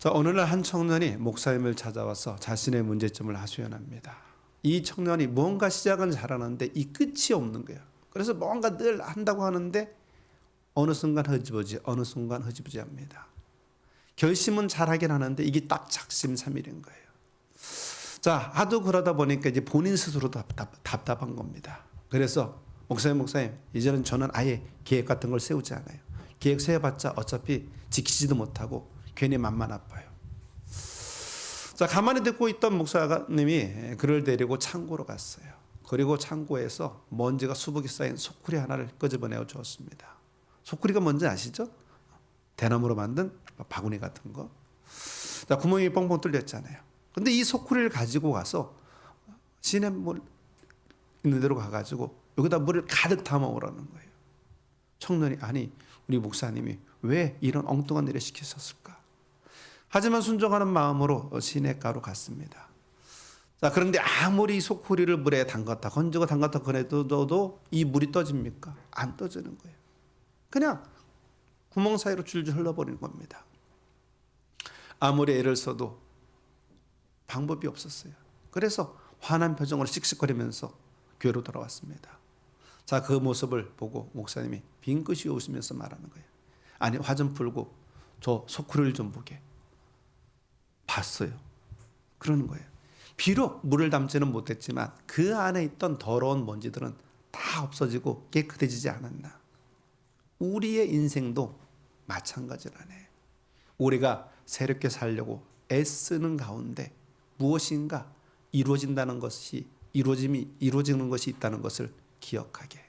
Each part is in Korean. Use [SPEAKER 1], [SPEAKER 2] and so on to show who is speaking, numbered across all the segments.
[SPEAKER 1] 자, 어느 날 한 청년이 목사님을 찾아와서 자신의 문제점을 하소연합니다. 이 청년이 뭔가 시작은 잘하는데 이 끝이 없는 거야. 그래서 뭔가 늘 한다고 하는데 어느 순간 흐지부지, 어느 순간 흐지부지합니다. 결심은 잘하긴 하는데 이게 딱 작심삼일인 거예요. 자, 하도 그러다 보니까 이제 본인 스스로도 답답, 답답한 겁니다. 그래서 목사님, 목사님, 이제는 저는 아예 계획 같은 걸 세우지 않아요. 계획 세워봤자 어차피 지키지도 못하고 괜히 맘만 아파요. 자, 가만히 듣고 있던 목사님이 그를 데리고 창고로 갔어요. 그리고 창고에서 먼지가 수북이 쌓인 소쿠리 하나를 끄집어내어 주었습니다. 소쿠리가 뭔지 아시죠? 대나무로 만든 바구니 같은 거. 자, 구멍이 뻥뻥 뚫렸잖아요. 근데 이 소쿠리를 가지고 가서 시냇물 있는 데로 가가지고 여기다 물을 가득 담아 오라는 거예요. 청년이 아니 우리 목사님이 왜 이런 엉뚱한 일을 시키셨을까? 하지만 순종하는 마음으로 시냇가로 갔습니다. 자 그런데 아무리 소쿠리를 물에 담갔다 건지고 담갔다 그래도 이 물이 떠집니까? 안 떠지는 거예요. 그냥 구멍 사이로 줄줄 흘러버리는 겁니다. 아무리 애를 써도 방법이 없었어요. 그래서 화난 표정으로 씩씩거리면서 교회로 돌아왔습니다. 자, 그 모습을 보고 목사님이 빙긋이 웃으면서 말하는 거예요. 아니, 화 좀 풀고 저 소쿠리를 좀 보게. 봤어요. 그러는 거예요. 비록 물을 담지는 못했지만 그 안에 있던 더러운 먼지들은 다 없어지고 깨끗해지지 않았나. 우리의 인생도 마찬가지라네. 우리가 새롭게 살려고 애쓰는 가운데 무엇인가 이루어진다는 것이 이루어짐이 이루어지는 것이 있다는 것을 기억하게.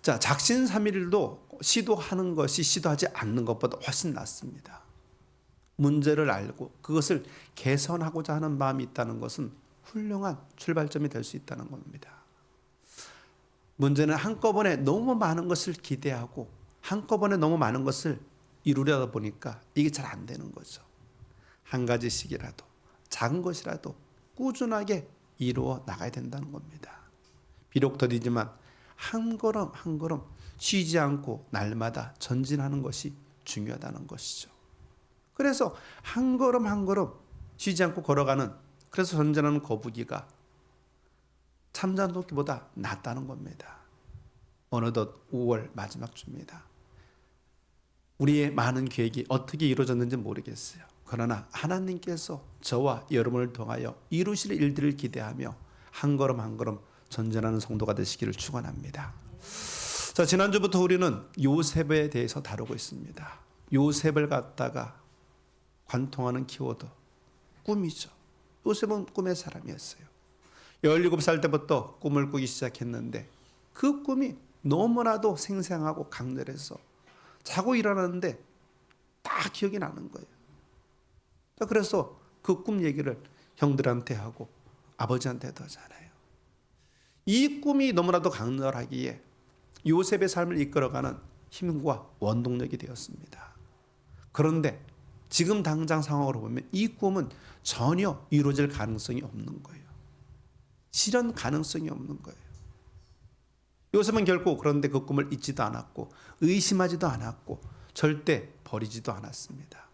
[SPEAKER 1] 자, 작신삼일도 시도하는 것이 시도하지 않는 것보다 훨씬 낫습니다. 문제를 알고 그것을 개선하고자 하는 마음이 있다는 것은 훌륭한 출발점이 될 수 있다는 겁니다. 문제는 한꺼번에 너무 많은 것을 기대하고 한꺼번에 너무 많은 것을 이루려다 보니까 이게 잘 안 되는 거죠. 한 가지씩이라도 작은 것이라도 꾸준하게 이루어 나가야 된다는 겁니다. 비록 더디지만 한 걸음 한 걸음 쉬지 않고 날마다 전진하는 것이 중요하다는 것이죠. 그래서 한 걸음 한 걸음 쉬지 않고 걸어가는 그래서 전진하는 거북이가 참전도끼보다 낫다는 겁니다. 어느덧 5월 마지막 주입니다. 우리의 많은 계획이 어떻게 이루어졌는지 모르겠어요. 그러나 하나님께서 저와 여러분을 통하여 이루실 일들을 기대하며 한 걸음 한 걸음 전전하는 성도가 되시기를 축원합니다. 자 지난주부터 우리는 요셉에 대해서 다루고 있습니다. 요셉을 갖다가 관통하는 키워드 꿈이죠. 요셉은 꿈의 사람이었어요. 17살 때부터 꿈을 꾸기 시작했는데 그 꿈이 너무나도 생생하고 강렬해서 자고 일어났는데 다 기억이 나는 거예요. 자, 그래서 그 꿈 얘기를 형들한테 하고 아버지한테도 하잖아요. 이 꿈이 너무나도 강렬하기에 요셉의 삶을 이끌어가는 힘과 원동력이 되었습니다. 그런데 지금 당장 상황으로 보면 이 꿈은 전혀 이루어질 가능성이 없는 거예요. 실현 가능성이 없는 거예요. 요셉은 결코 그런데 그 꿈을 잊지도 않았고 의심하지도 않았고 절대 버리지도 않았습니다.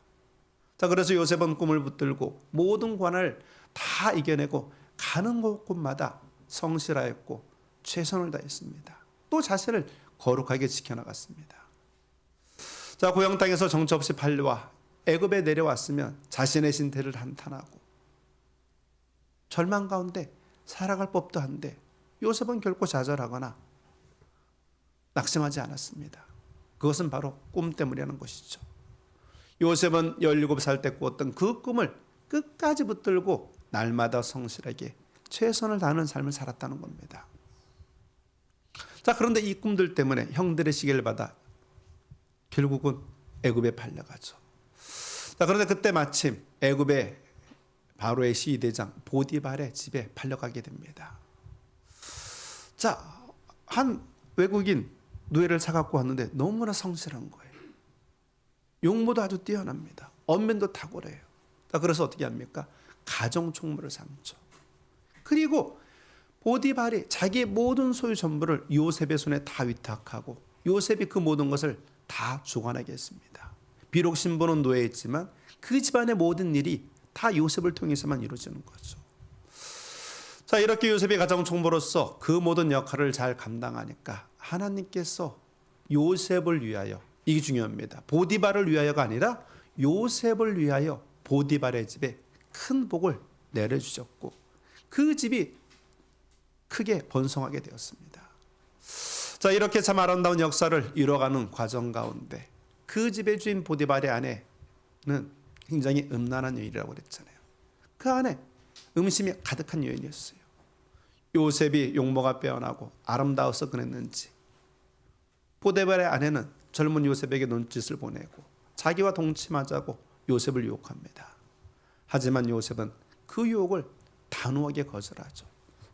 [SPEAKER 1] 자, 그래서 요셉은 꿈을 붙들고 모든 관을 다 이겨내고 가는 곳곳마다 성실하였고 최선을 다했습니다. 또 자신을 거룩하게 지켜나갔습니다. 자, 고향 땅에서 정처 없이 팔려와 애굽에 내려왔으면 자신의 신태를 한탄하고 절망 가운데 살아갈 법도 한데 요셉은 결코 좌절하거나 낙심하지 않았습니다. 그것은 바로 꿈 때문이라는 것이죠. 요셉은 17살 때 꾸었던 그 꿈을 끝까지 붙들고 날마다 성실하게 최선을 다하는 삶을 살았다는 겁니다. 자, 그런데 이 꿈들 때문에 형들의 시계를 받아 결국은 애굽에 팔려가죠. 자, 그런데 그때 마침 애굽의 바로의 시대장 보디발의 집에 팔려가게 됩니다. 자, 한 외국인 누에를 사갖고 왔는데 너무나 성실한 거예요. 용모도 아주 뛰어납니다. 언면도 탁월해요. 자, 그래서 어떻게 합니까? 가정 총무를 삼죠. 그리고 보디발이 자기의 모든 소유 전부를 요셉의 손에 다 위탁하고 요셉이 그 모든 것을 다 주관하게 했습니다. 비록 신부는 노예했지만 그 집안의 모든 일이 다 요셉을 통해서만 이루어지는 거죠. 자, 이렇게 요셉이 가정 총무로서 그 모든 역할을 잘 감당하니까 하나님께서 요셉을 위하여 이게 중요합니다. 보디발을 위하여가 아니라 요셉을 위하여 보디발의 집에 큰 복을 내려주셨고 그 집이 크게 번성하게 되었습니다. 자, 이렇게 참 아름다운 역사를 이뤄가는 과정 가운데 그 집의 주인 보디발의 아내는 굉장히 음란한 여인이라고 그랬잖아요. 그 안에 음심이 가득한 여인이었어요. 요셉이 용모가 빼어나고 아름다워서 그랬는지 보데발의 아내는 젊은 요셉에게 눈짓을 보내고 자기와 동침하자고 요셉을 유혹합니다. 하지만 요셉은 그 유혹을 단호하게 거절하죠.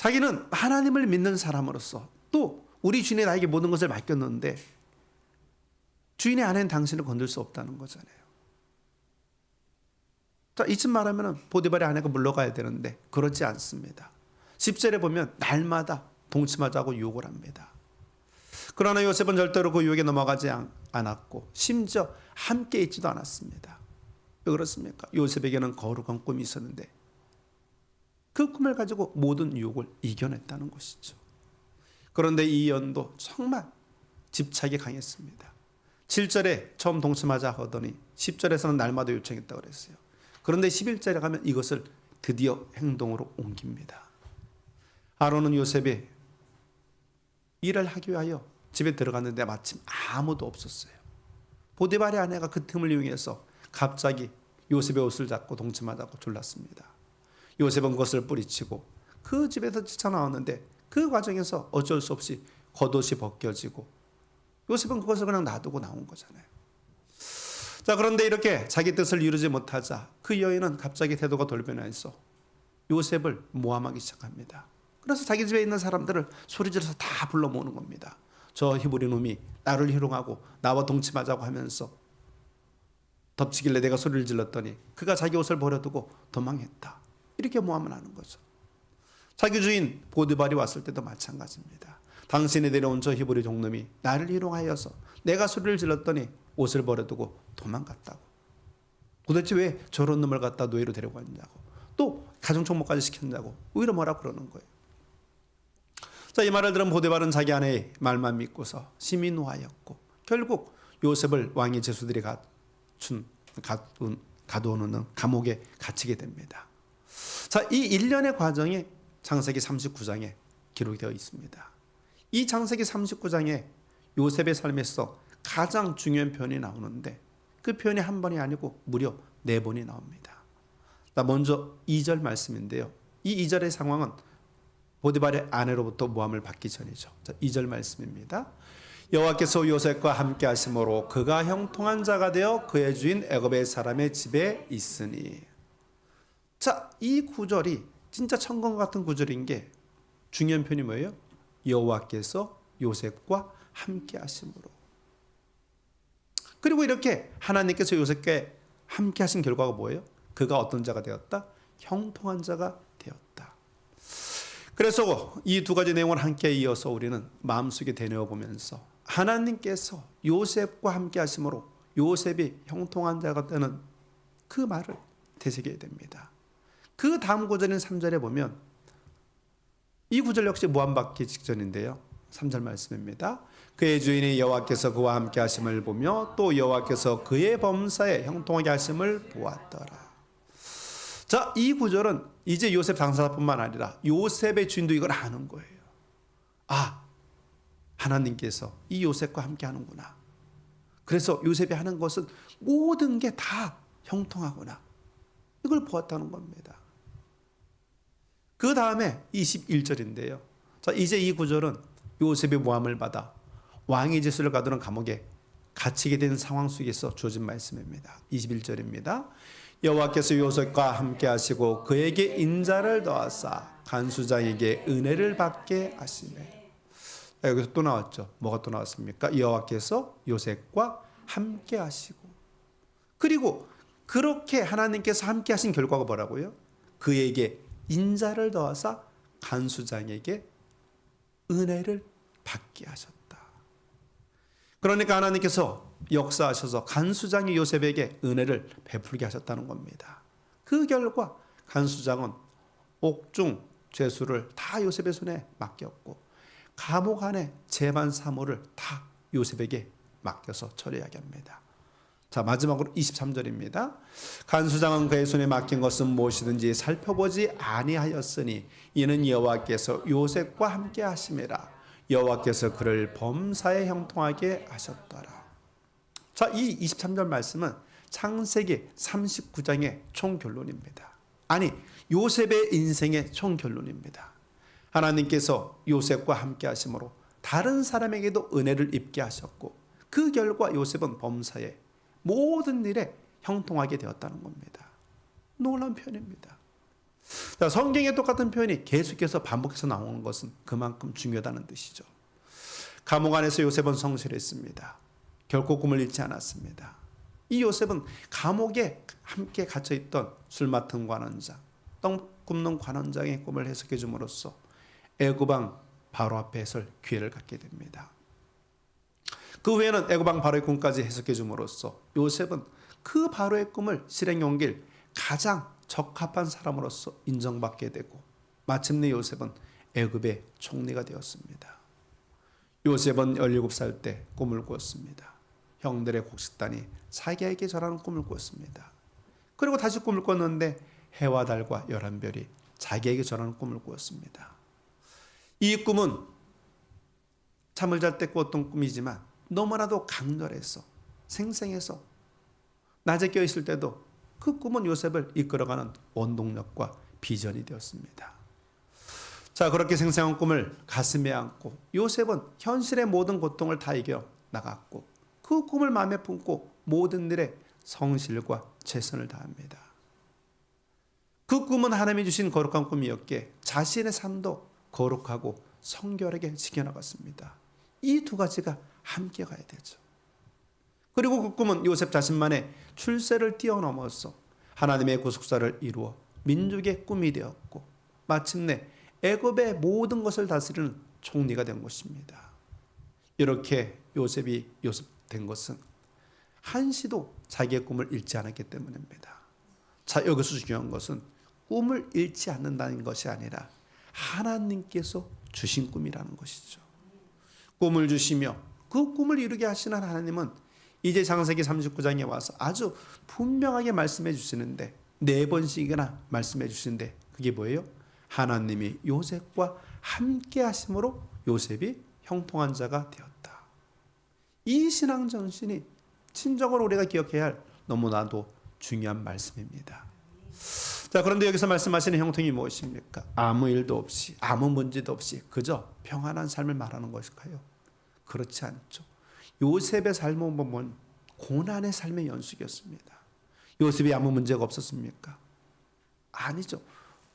[SPEAKER 1] 자기는 하나님을 믿는 사람으로서 또 우리 주인이 나에게 모든 것을 맡겼는데 주인의 아내는 당신을 건들 수 없다는 거잖아요. 자, 이쯤 말하면 보디발의 아내가 물러가야 되는데 그렇지 않습니다. 10절에 보면 날마다 동침하자고 유혹을 합니다. 그러나 요셉은 절대로 그 유혹에 넘어가지 않- 않았고 심지어 함께 있지도 않았습니다. 왜 그렇습니까? 요셉에게는 거룩한 꿈이 있었는데 그 꿈을 가지고 모든 유혹을 이겨냈다는 것이죠. 그런데 이 연도 정말 집착이 강했습니다. 7절에 처음 동침하자 하더니 10절에서는 날마다 요청했다고 그랬어요. 그런데 11절에 가면 이것을 드디어 행동으로 옮깁니다. 아론은 요셉이 일을 하기 위하여 집에 들어갔는데 마침 아무도 없었어요. 보디발의 아내가 그 틈을 이용해서 갑자기 요셉의 옷을 잡고 동침하다고 졸랐습니다. 요셉은 그것을 뿌리치고 그 집에서 뛰쳐나왔는데 그 과정에서 어쩔 수 없이 겉옷이 벗겨지고 요셉은 그것을 그냥 놔두고 나온 거잖아요. 자 그런데 이렇게 자기 뜻을 이루지 못하자 그 여인은 갑자기 태도가 돌변해서 요셉을 모함하기 시작합니다. 그래서 자기 집에 있는 사람들을 소리질러서 다 불러 모으는 겁니다. 저 히브리 놈이 나를 희롱하고 나와 동침하자고 하면서 덮치길래 내가 소리를 질렀더니 그가 자기 옷을 버려두고 도망했다. 이렇게 모함을 하는 거죠. 자기 주인 보드발이 왔을 때도 마찬가지입니다. 당신이 데려온 저 히브리 종놈이 나를 희롱하여서 내가 소리를 질렀더니 옷을 버려두고 도망갔다고. 도대체 왜 저런 놈을 갖다 노예로 데려갔냐고. 또 가정 총무까지 시켰냐고. 오히려 뭐라 그러는 거예요. 자, 이 말을 들은 보데발은 자기 아내의 말만 믿고서 심히 노하였고 결국 요셉을 왕의 제수들이 갖춘 가둔 가두어놓는 감옥에 갇히게 됩니다. 자, 이 일련의 과정이 창세기 39장에 기록되어 있습니다. 이 창세기 39장에 요셉의 삶에서 가장 중요한 표현이 나오는데 그 표현이 한 번이 아니고 무려 네 번이 나옵니다. 자, 먼저 2절 말씀인데요. 이 2절의 상황은 보디발의 아내로부터 모함을 받기 전이죠. 자, 2절 말씀입니다. 여호와께서 요셉과 함께 하심으로 그가 형통한 자가 되어 그의 주인 애굽의 사람의 집에 있으니. 자, 이 구절이 진짜 천공 같은 구절인 게 중요한 표현이 뭐예요? 여호와께서 요셉과 함께 하심으로. 그리고 이렇게 하나님께서 요셉과 함께 하신 결과가 뭐예요? 그가 어떤 자가 되었다? 형통한 자가 되었다. 그래서 이 두 가지 내용을 함께 이어서 우리는 마음속에 되뇌어 보면서 하나님께서 요셉과 함께 하심으로 요셉이 형통한 자가 되는 그 말을 되새겨야 됩니다. 그 다음 구절인 3절에 보면 이 구절 역시 모함받기 직전인데요. 3절 말씀입니다. 그의 주인이 여호와께서 그와 함께 하심을 보며 또 여호와께서 그의 범사에 형통하게 하심을 보았더라. 자, 이 구절은 이제 요셉 당사자뿐만 아니라 요셉의 주인도 이걸 아는 거예요. 아, 하나님께서 이 요셉과 함께 하는구나. 그래서 요셉이 하는 것은 모든 게 다 형통하구나. 이걸 보았다는 겁니다. 그 다음에 21절인데요. 자, 이제 이 구절은 요셉의 모함을 받아 왕의 제수를 가두는 감옥에 갇히게 된 상황 속에서 주어진 말씀입니다. 21절입니다. 여호와께서 요셉과 함께 하시고 그에게 인자를 더하사 간수장에게 은혜를 받게 하시네. 여기서 또 나왔죠. 뭐가 또 나왔습니까? 여호와께서 요셉과 함께 하시고 그리고 그렇게 하나님께서 함께 하신 결과가 뭐라고요? 그에게 인자를 더하사 간수장에게 은혜를 받게 하셨다. 그러니까 하나님께서 역사하셔서 간수장이 요셉에게 은혜를 베풀게 하셨다는 겁니다. 그 결과 간수장은 옥중 죄수를 다 요셉의 손에 맡겼고 감옥 안에 재반 사무를 다 요셉에게 맡겨서 처리하게 합니다. 자 마지막으로 23절입니다. 간수장은 그의 손에 맡긴 것은 무엇이든지 살펴보지 아니하였으니 이는 여호와께서 요셉과 함께 하심이라 여호와께서 그를 범사에 형통하게 하셨더라. 자, 이 23절 말씀은 창세기 39장의 총결론입니다. 아니, 요셉의 인생의 총결론입니다. 하나님께서 요셉과 함께 하심으로 다른 사람에게도 은혜를 입게 하셨고 그 결과 요셉은 범사에 모든 일에 형통하게 되었다는 겁니다. 놀라운 표현입니다. 자, 성경에 똑같은 표현이 계속해서 반복해서 나오는 것은 그만큼 중요하다는 뜻이죠. 감옥 안에서 요셉은 성실했습니다. 결코 꿈을 잃지 않았습니다. 이 요셉은 감옥에 함께 갇혀 있던 술 맡은 관원장, 떡 굽는 관원장의 꿈을 해석해 줌으로써 애굽왕 바로 앞에 설 기회를 갖게 됩니다. 그 후에는 애굽왕 바로의 꿈까지 해석해 줌으로써 요셉은 그 바로의 꿈을 실행에 옮길 가장 적합한 사람으로서 인정받게 되고 마침내 요셉은 애굽의 총리가 되었습니다. 요셉은 17살 때 꿈을 꾸었습니다. 형들의 곡식단이 자기에게 절하는 꿈을 꾸었습니다. 그리고 다시 꿈을 꿨는데 해와 달과 열한 별이 자기에게 절하는 꿈을 꾸었습니다. 이 꿈은 잠을 잘 때 꾸었던 꿈이지만 너무나도 강렬해서 생생해서 낮에 깨어 있을 때도 그 꿈은 요셉을 이끌어가는 원동력과 비전이 되었습니다. 자, 그렇게 생생한 꿈을 가슴에 안고 요셉은 현실의 모든 고통을 다 이겨 나갔고 그 꿈을 마음에 품고 모든 일에 성실과 최선을 다합니다. 그 꿈은 하나님이 주신 거룩한 꿈이었기에 자신의 삶도 거룩하고 성결하게 지켜나갔습니다. 이 두 가지가 함께 가야 되죠. 그리고 그 꿈은 요셉 자신만의 출세를 뛰어넘어서 하나님의 구속사를 이루어 민족의 꿈이 되었고 마침내 애굽의 모든 것을 다스리는 총리가 된 것입니다. 이렇게 요셉이 요셉 된 것은 한시도 자기의 꿈을 잃지 않았기 때문입니다. 자, 여기서 중요한 것은 꿈을 잃지 않는다는 것이 아니라 하나님께서 주신 꿈이라는 것이죠. 꿈을 주시며 그 꿈을 이루게 하시는 하나님은 이제 장세기 39장에 와서 아주 분명하게 말씀해 주시는데 네 번씩이나 말씀해 주시는데 그게 뭐예요? 하나님이 요셉과 함께 하심으로 요셉이 형통한 자가 되었다. 이 신앙 정신이 친정으로 우리가 기억해야 할 너무나도 중요한 말씀입니다. 자, 그런데 여기서 말씀하시는 형통이 무엇입니까? 아무 일도 없이, 아무 문제도 없이 그저 평안한 삶을 말하는 것일까요? 그렇지 않죠. 요셉의 삶은 보면 고난의 삶의 연속이었습니다. 요셉이 아무 문제가 없었습니까? 아니죠.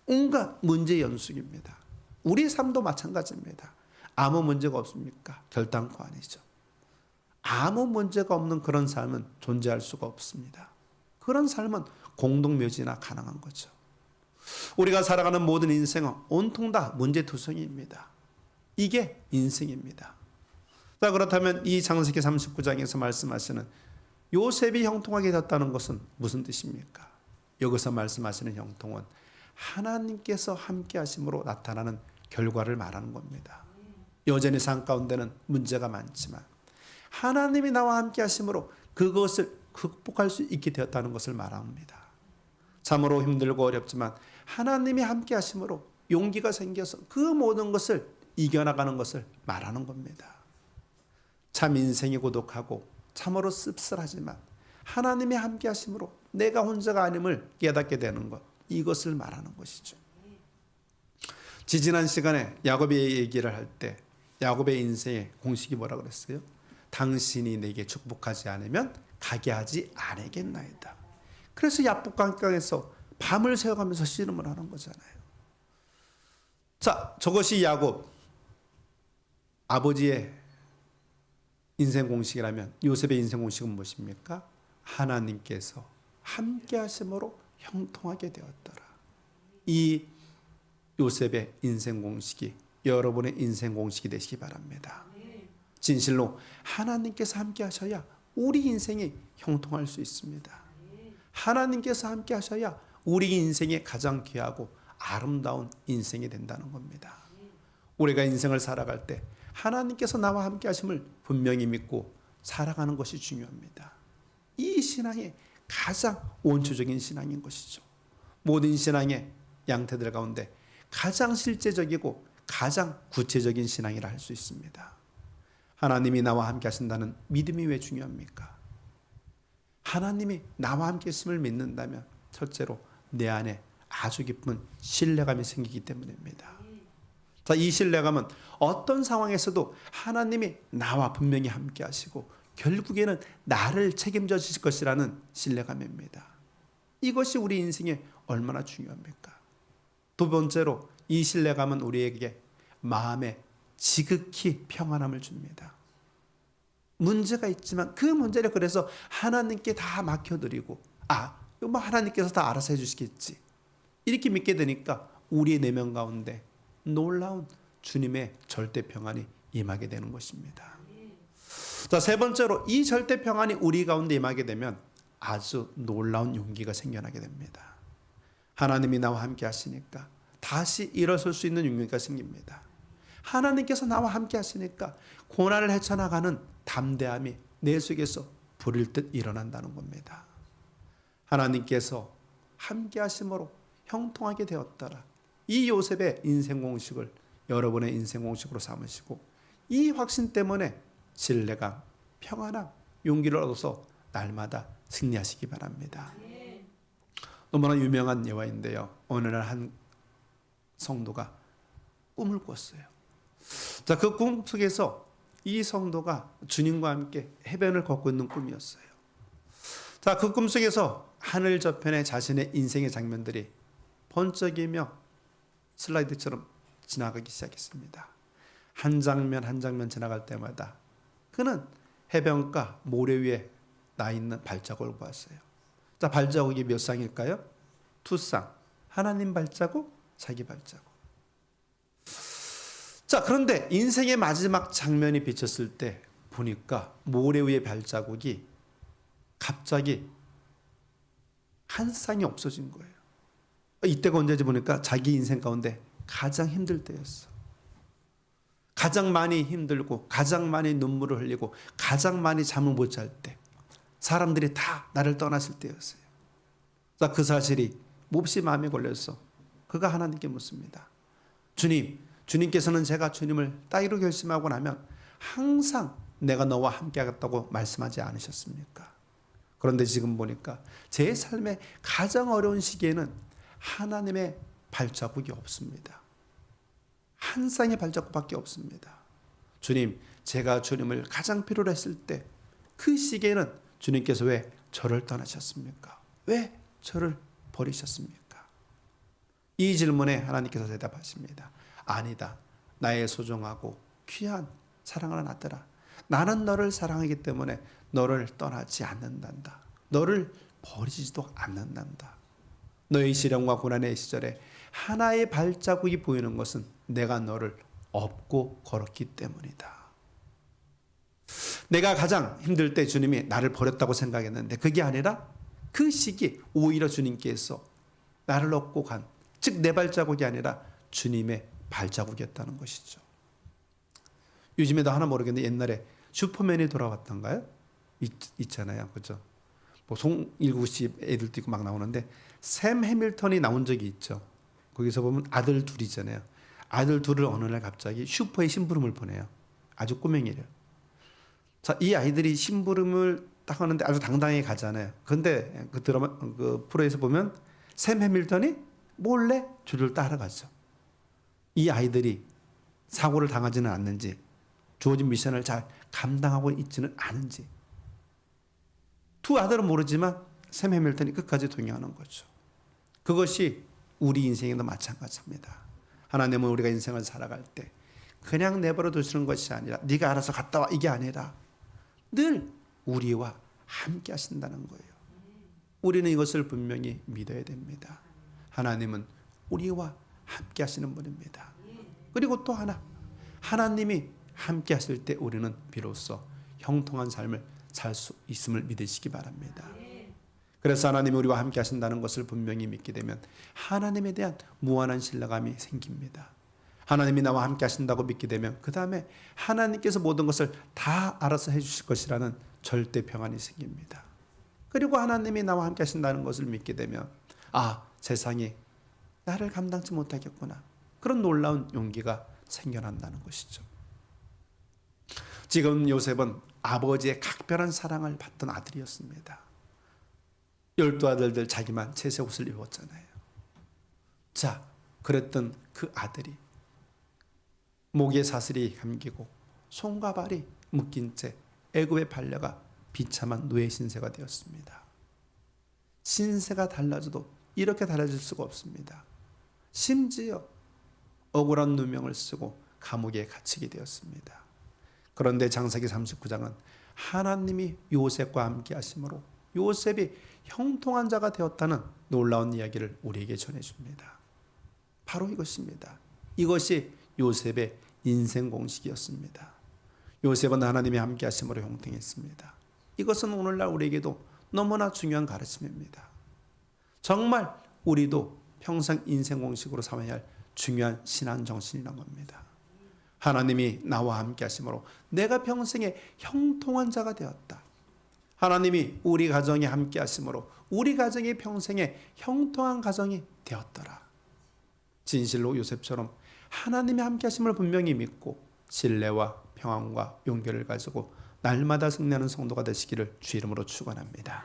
[SPEAKER 1] 온갖 문제 연속입니다. 우리 삶도 마찬가지입니다. 아무 문제가 없습니까? 결단코 아니죠. 아무 문제가 없는 그런 삶은 존재할 수가 없습니다. 그런 삶은 공동묘지나 가능한 거죠. 우리가 살아가는 모든 인생은 온통 다 문제투성이입니다. 이게 인생입니다. 자, 그렇다면 이 장세기 39장에서 말씀하시는 요셉이 형통하게 됐다는 것은 무슨 뜻입니까? 여기서 말씀하시는 형통은 하나님께서 함께 하심으로 나타나는 결과를 말하는 겁니다. 여전히 삶 가운데는 문제가 많지만 하나님이 나와 함께 하심으로 그것을 극복할 수 있게 되었다는 것을 말합니다. 참으로 힘들고 어렵지만 하나님이 함께 하심으로 용기가 생겨서 그 모든 것을 이겨나가는 것을 말하는 겁니다. 참 인생이 고독하고 참으로 씁쓸하지만 하나님이 함께 하심으로 내가 혼자가 아님을 깨닫게 되는 것 이것을 말하는 것이죠. 지지난 시간에 야곱의 얘기를 할 때 야곱의 인생의 공식이 뭐라 그랬어요? 당신이 내게 축복하지 않으면 가게 하지 않겠나이다. 그래서 야복강강에서 밤을 새워가면서 씨름을 하는 거잖아요. 자, 저것이 야곱 아버지의 인생 공식이라면 요셉의 인생 공식은 무엇입니까? 하나님께서 함께 하심으로 형통하게 되었더라. 이 요셉의 인생 공식이 여러분의 인생 공식이 되시기 바랍니다. 진실로 하나님께서 함께 하셔야 우리 인생이 형통할 수 있습니다. 하나님께서 함께 하셔야 우리 인생의 가장 귀하고 아름다운 인생이 된다는 겁니다. 우리가 인생을 살아갈 때 하나님께서 나와 함께 하심을 분명히 믿고 살아가는 것이 중요합니다. 이 신앙이 가장 원초적인 신앙인 것이죠. 모든 신앙의 양태들 가운데 가장 실제적이고 가장 구체적인 신앙이라 할 수 있습니다. 하나님이 나와 함께 하신다는 믿음이 왜 중요합니까? 하나님이 나와 함께 있음을 믿는다면 첫째로 내 안에 아주 깊은 신뢰감이 생기기 때문입니다. 자, 이 신뢰감은 어떤 상황에서도 하나님이 나와 분명히 함께 하시고 결국에는 나를 책임져 주실 것이라는 신뢰감입니다. 이것이 우리 인생에 얼마나 중요합니까? 두 번째로 이 신뢰감은 우리에게 마음에 지극히 평안함을 줍니다. 문제가 있지만 그 문제를 그래서 하나님께 다 맡겨드리고 아, 이거 뭐 하나님께서 다 알아서 해주시겠지. 이렇게 믿게 되니까 우리의 내면 가운데 놀라운 주님의 절대 평안이 임하게 되는 것입니다. 자, 세 번째로 이 절대 평안이 우리 가운데 임하게 되면 아주 놀라운 용기가 생겨나게 됩니다. 하나님이 나와 함께 하시니까 다시 일어설 수 있는 용기가 생깁니다. 하나님께서 나와 함께 하시니까 고난을 헤쳐나가는 담대함이 내 속에서 불일 듯 일어난다는 겁니다. 하나님께서 함께 하심으로 형통하게 되었더라. 이 요셉의 인생 공식을 여러분의 인생 공식으로 삼으시고 이 확신 때문에 신뢰감, 평안함, 용기를 얻어서 날마다 승리하시기 바랍니다. 너무나 유명한 예화인데요. 어느 날 한 성도가 꿈을 꿨어요. 자, 그 꿈 속에서 이 성도가 주님과 함께 해변을 걷고 있는 꿈이었어요. 자, 그 꿈 속에서 하늘 저편에 자신의 인생의 장면들이 번쩍이며 슬라이드처럼 지나가기 시작했습니다. 한 장면 한 장면 지나갈 때마다 그는 해변가 모래 위에 나 있는 발자국을 보았어요. 자, 발자국이 몇 쌍일까요? 두 쌍. 하나님 발자국, 자기 발자국. 자, 그런데 인생의 마지막 장면이 비쳤을 때 보니까 모래 위의 발자국이 갑자기 한 쌍이 없어진 거예요. 이때가 언제지 보니까 자기 인생 가운데 가장 힘들 때였어. 가장 많이 힘들고 가장 많이 눈물을 흘리고 가장 많이 잠을 못 잘 때. 사람들이 다 나를 떠났을 때였어요. 자, 그 사실이 몹시 마음에 걸려서 그가 하나님께 묻습니다. 주님, 주님께서는 제가 주님을 따위로 결심하고 나면 항상 내가 너와 함께 하겠다고 말씀하지 않으셨습니까? 그런데 지금 보니까 제 삶의 가장 어려운 시기에는 하나님의 발자국이 없습니다. 한 쌍의 발자국밖에 없습니다. 주님, 제가 주님을 가장 필요로 했을 때 그 시기에는 주님께서 왜 저를 떠나셨습니까? 왜 저를 버리셨습니까? 이 질문에 하나님께서 대답하십니다. 아니다. 나의 소중하고 귀한 사랑하는 아들아. 나는 너를 사랑하기 때문에 너를 떠나지 않는단다. 너를 버리지도 않는단다. 너의 시련과 고난의 시절에 하나의 발자국이 보이는 것은 내가 너를 업고 걸었기 때문이다. 내가 가장 힘들 때 주님이 나를 버렸다고 생각했는데 그게 아니라 그 시기 오히려 주님께서 나를 업고 간, 즉 내 발자국이 아니라 주님의 발자국이었다는 것이죠. 요즘에도 하나 모르겠는데 옛날에 슈퍼맨이 돌아왔던가요? 있, 있잖아요. 그죠? 뭐 송일구씨 애들도 있고 막 나오는데 샘 해밀턴이 나온 적이 있죠. 거기서 보면 아들 둘이잖아요. 아들 둘을 어느 날 갑자기 슈퍼에 심부름을 보내요. 아주 꼬맹이래요. 자, 이 아이들이 심부름을 딱 하는데 아주 당당하게 가잖아요. 근데 그 드라마, 그 프로에서 보면 샘 해밀턴이 몰래 줄을 따라가죠. 이 아이들이 사고를 당하지는 않는지, 주어진 미션을 잘 감당하고 있지는 않은지. 두 아들은 모르지만 샘 해밀턴이 끝까지 동의하는 거죠. 그것이 우리 인생에도 마찬가지입니다. 하나님은 우리가 인생을 살아갈 때 그냥 내버려 두시는 것이 아니라 네가 알아서 갔다 와 이게 아니라 늘 우리와 함께 하신다는 거예요. 우리는 이것을 분명히 믿어야 됩니다. 하나님은 우리와 함께 하시는 분입니다. 그리고 또 하나 하나님이 함께 하실 때 우리는 비로소 형통한 삶을 살 수 있음을 믿으시기 바랍니다. 그래서 하나님이 우리와 함께 하신다는 것을 분명히 믿게 되면 하나님에 대한 무한한 신뢰감이 생깁니다. 하나님이 나와 함께 하신다고 믿게 되면 그 다음에 하나님께서 모든 것을 다 알아서 해주실 것이라는 절대 평안이 생깁니다. 그리고 하나님이 나와 함께 하신다는 것을 믿게 되면 아 세상이 나를 감당치 못하겠구나 그런 놀라운 용기가 생겨난다는 것이죠. 지금 요셉은 아버지의 각별한 사랑을 받던 아들이었습니다. 열두 아들들 자기만 채색 옷을 입었잖아요. 자, 그랬던 그 아들이 목에 사슬이 감기고 손과 발이 묶인 채 애굽에 팔려가 비참한 노예 신세가 되었습니다. 신세가 달라져도 이렇게 달라질 수가 없습니다. 심지어 억울한 누명을 쓰고 감옥에 갇히게 되었습니다. 그런데 장세기 39장은 하나님이 요셉과 함께 하심으로 요셉이 형통한 자가 되었다는 놀라운 이야기를 우리에게 전해줍니다. 바로 이것입니다. 이것이 요셉의 인생 공식이었습니다. 요셉은 하나님이 함께 하심으로 형통했습니다. 이것은 오늘날 우리에게도 너무나 중요한 가르침입니다. 정말 우리도 평생 인생 공식으로 삼아야 할 중요한 신앙 정신이란 겁니다. 하나님이 나와 함께 하심으로 내가 평생에 형통한 자가 되었다. 하나님이 우리 가정에 함께 하심으로 우리 가정이 평생에 형통한 가정이 되었더라. 진실로 요셉처럼 하나님이 함께 하심을 분명히 믿고 신뢰와 평안과 용기를 가지고 날마다 승리하는 성도가 되시기를 주 이름으로 축원합니다.